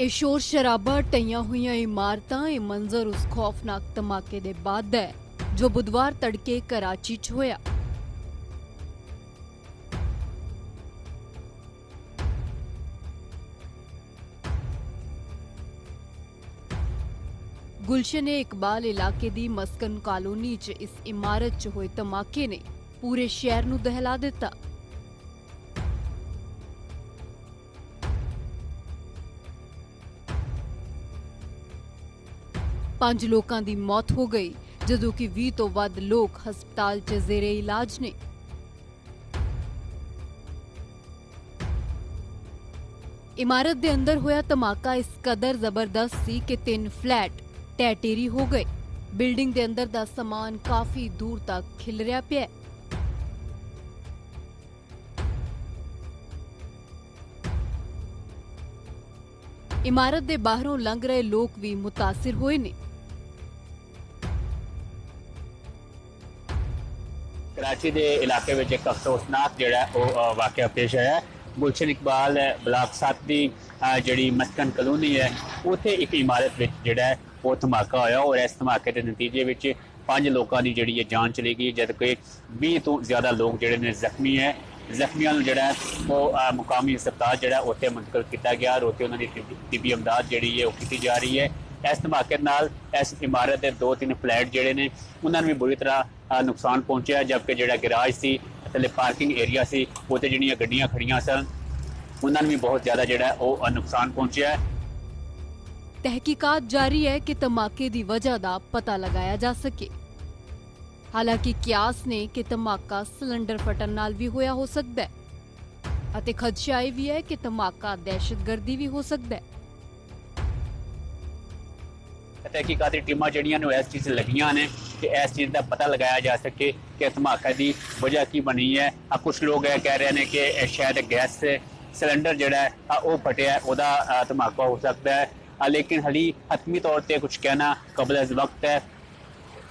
ਇਹ ਸ਼ੋਰ ਸ਼ਰਾਬਾ ਟਈਆਂ ਹੋਈਆਂ ਇਮਾਰਤਾਂ, ਇਹ ਮੰਜ਼ਰ ਉਸ ਖੌਫਨਾਕ ਧਮਾਕੇ ਦੇ ਬਾਅਦ ਹੈ, ਜੋ ਬੁੱਧਵਾਰ ਤੜਕੇ ਕਰਾਚੀ 'ਚ ਹੋਇਆ। ਗੁਲਸ਼ਨ ਏ ਇਕਬਾਲ ਇਲਾਕੇ ਦੀ ਮਸਕਨ ਕਾਲੋਨੀ 'ਚ ਇਸ ਇਮਾਰਤ 'ਚ ਹੋਏ ਧਮਾਕੇ ਨੇ ਪੂਰੇ ਸ਼ਹਿਰ ਨੂੰ ਦਹਿਲਾ ਦਿੱਤਾ। ਪੰਜ ਲੋਕਾਂ ਦੀ ਮੌਤ ਹੋ ਗਈ, ਜਦੋਂ ਕਿ 20 ਤੋਂ ਵੱਧ ਲੋਕ ਹਸਪਤਾਲ 'ਚ ਜ਼ੇਰੇ ਇਲਾਜ ਨੇ। ਇਮਾਰਤ ਦੇ ਅੰਦਰ ਹੋਇਆ ਧਮਾਕਾ ਇਸ ਕਦਰ ਜ਼ਬਰਦਸਤ ਸੀ ਕਿ ਤਿੰਨ ਫਲੈਟ ਟੈਟੇਰੀ ਹੋ ਗਏ। ਬਿਲਡਿੰਗ ਦੇ ਅੰਦਰ ਦਾ ਸਮਾਨ ਕਾਫੀ ਦੂਰ ਤੱਕ ਖਿਲਰਿਆ ਪਿਆ। ਇਮਾਰਤ ਦੇ ਬਾਹਰੋਂ ਲੰਘ ਰਹੇ ਲੋਕ ਵੀ ਮੁਤਾਸਿਰ ਹੋਏ ਨੇ। ਕਰਾਚੀ ਦੇ ਇਲਾਕੇ ਵਿੱਚ ਇੱਕ ਅਫਸੋਸਨਾਕ ਜਿਹੜਾ ਉਹ ਵਾਕਿਆ ਪੇਸ਼ ਆਇਆ ਗੁਲਸ਼ਨ ਇਕਬਾਲ ਬਲਾਕ 7 ਦੀ ਜਿਹੜੀ ਮਸਕਨ ਕਲੋਨੀ ਹੈ, ਉੱਥੇ ਇੱਕ ਇਮਾਰਤ ਵਿੱਚ ਜਿਹੜਾ ਉਹ ਧਮਾਕਾ ਹੋਇਆ ਔਰ ਇਸ ਧਮਾਕੇ ਦੇ ਨਤੀਜੇ ਵਿੱਚ ਪੰਜ ਲੋਕਾਂ ਦੀ ਜਿਹੜੀ ਹੈ ਜਾਨ ਚਲੀ ਗਈ ਜਦਕਿ 20 ਤੋਂ ਜ਼ਿਆਦਾ ਲੋਕ ਜਿਹੜੇ ਨੇ ਜ਼ਖਮੀ ਹੈ। ਜ਼ਖਮੀਆਂ ਨੂੰ ਜਿਹੜਾ ਉਹ ਮੁਕਾਮੀ ਹਸਪਤਾਲ ਜਿਹੜਾ ਉੱਥੇ ਮੁੰਤਕਲ ਕੀਤਾ ਗਿਆ ਔਰ ਉੱਥੇ ਉਹਨਾਂ ਦੀ ਤਿੱਬੀ- ਤਿੱਬੀ ਇਮਦਾਦ ਜਿਹੜੀ ਹੈ ਉਹ ਕੀਤੀ ਜਾ ਰਹੀ ਹੈ। ਇਸ ਧਮਾਕੇ ਨਾਲ ਇਸ ਇਮਾਰਤ ਦੇ ਦੋ ਤਿੰਨ ਫਲੈਟ ਜਿਹੜੇ ਨੇ, ਉਹਨਾਂ ਨੂੰ ਵੀ ਬੁਰੀ ਤਰ੍ਹਾਂ ਨੁਕਸਾਨ ਪਹੁੰਚਿਆ, ਜਦਕਿ ਜਿਹੜਾ ਗੈਰਾਜ ਸੀ, ਥੱਲੇ ਪਾਰਕਿੰਗ ਏਰੀਆ ਸੀ, ਉੱਥੇ ਜਿਹੜੀਆਂ ਗੱਡੀਆਂ ਖੜੀਆਂ ਸਨ, ਉਹਨਾਂ ਨੂੰ ਵੀ ਬਹੁਤ ਜ਼ਿਆਦਾ ਜਿਹੜਾ ਉਹ ਨੁਕਸਾਨ ਪਹੁੰਚਿਆ ਤਹਿਕੀਕਾਤ ਜਾਰੀ ਹੈ ਕਿ ਧਮਾਕੇ ਦੀ ਵਜ੍ਹਾ ਦਾ ਪਤਾ ਲਗਾਇਆ ਜਾ ਸਕੇ। ਹਾਲਾਂਕਿ ਕਿਆਸ ਨੇ ਕਿ ਧਮਾਕਾ ਸਿਲੰਡਰ ਫਟਣ ਨਾਲ ਵੀ ਹੋਇਆ ਹੋ ਸਕਦਾ ਹੈ, ਅਤੇ ਖਦਸ਼ਾ ਇਹ ਵੀ ਹੈ ਕਿ ਧਮਾਕਾ ਦਹਿਸ਼ਤਗਰਦੀ ਵੀ ਹੋ ਸਕਦਾ ਹੈ। ਤਹਿਕੀਕਾਤੀ ਟੀਮਾਂ ਜਿਹੜੀਆਂ ਨੇ ਉਹ ਇਸ ਚੀਜ਼ 'ਤੇ ਲੱਗੀਆਂ ਨੇ ਕਿ ਇਸ ਚੀਜ਼ ਦਾ ਪਤਾ ਲਗਾਇਆ ਜਾ ਸਕੇ ਕਿ ਧਮਾਕੇ ਦੀ ਵਜ੍ਹਾ ਕੀ ਬਣੀ ਹੈ। ਆ ਕੁਝ ਲੋਕ ਇਹ ਕਹਿ ਰਹੇ ਨੇ ਕਿ ਇਹ ਸ਼ਾਇਦ ਗੈਸ ਸਿਲੰਡਰ ਜਿਹੜਾ ਹੈ ਉਹ ਫਟਿਆ, ਉਹਦਾ ਧਮਾਕਾ ਹੋ ਸਕਦਾ ਹੈ। ਲੇਕਿਨ ਹਲੀ ਹਤਮੀ ਤੌਰ ਤੇ ਕੁਝ ਕਹਿਣਾ ਕਬਲ ਅਜ਼ ਵਕਤ ਹੈ।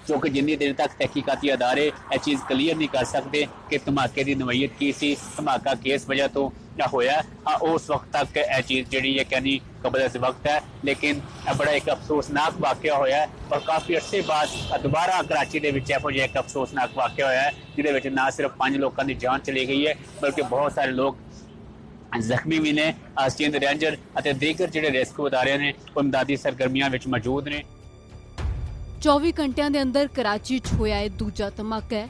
ਕਿਉਂਕਿ ਜਿੰਨੀ ਦੇਰ ਤੱਕ ਤਹਿਕੀਕਾਤੀ ਅਦਾਰੇ ਇਹ ਚੀਜ਼ ਕਲੀਅਰ ਨਹੀਂ ਕਰ ਸਕਦੇ ਕਿ ਧਮਾਕੇ ਦੀ ਨਵਈਅਤ ਕੀ ਸੀ, ਧਮਾਕਾ ਕਿਸ ਵਜ੍ਹਾ ਤੋਂ ਜਾਂ ਹੋਇਆ ਆ ਉਸ ਵਕਤ ਤੱਕ ਇਹ ਚੀਜ਼ ਜਿਹੜੀ ਹੈ ਕਹਿੰਦੀ ਕਬਲ ਅਜ਼ ਵਕਤ ਹੈ, ਲੇਕਿਨ ਇਹ ਬੜਾ ਇੱਕ ਅਫਸੋਸਨਾਕ ਵਾਕਿਆ ਹੋਇਆ ਹੈ ਔਰ ਕਾਫੀ ਅਰਸੇ ਬਾਅਦ ਦੁਬਾਰਾ ਕਰਾਚੀ ਦੇ ਵਿੱਚ ਇਹੋ ਜਿਹਾ ਇੱਕ ਅਫਸੋਸਨਾਕ ਵਾਕਿਆ ਹੋਇਆ ਹੈ, ਜਿਹਦੇ ਵਿੱਚ ਨਾ ਸਿਰਫ ਪੰਜ ਲੋਕਾਂ ਦੀ ਜਾਨ ਚਲੀ ਗਈ ਹੈ, ਬਲਕਿ ਬਹੁਤ ਸਾਰੇ ਲੋਕ ਜ਼ਖਮੀ ਵੀ ਨੇ ਆਸਟੀਨ ਰੇਂਜਰ ਅਤੇ ਦੀਗਰ ਜਿਹੜੇ ਰੈਸਕਿਊ ਅਦਾਰੇ ਨੇ, ਉਹ ਇਮਦਾਦੀ ਸਰਗਰਮੀਆਂ ਵਿੱਚ ਮੌਜੂਦ ਨੇ। 24 ਘੰਟਿਆਂ ਦੇ ਅੰਦਰ ਕਰਾਚੀ 'ਚ ਹੋਇਆ ਇਹ ਦੂਜਾ ਧਮਾਕਾ ਹੈ।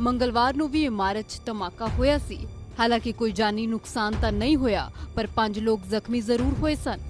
ਮੰਗਲਵਾਰ ਨੂੰ ਵੀ ਇਮਾਰਤ 'ਚ ਧਮਾਕਾ ਹੋਇਆ ਸੀ। ਹਾਲਾਂਕਿ ਕੋਈ ਜਾਨੀ ਨੁਕਸਾਨ ਤਾਂ ਨਹੀਂ ਹੋਇਆ, ਪਰ ਪੰਜ ਲੋਕ ਜ਼ਖਮੀ ਜ਼ਰੂਰ ਹੋਏ ਸਨ।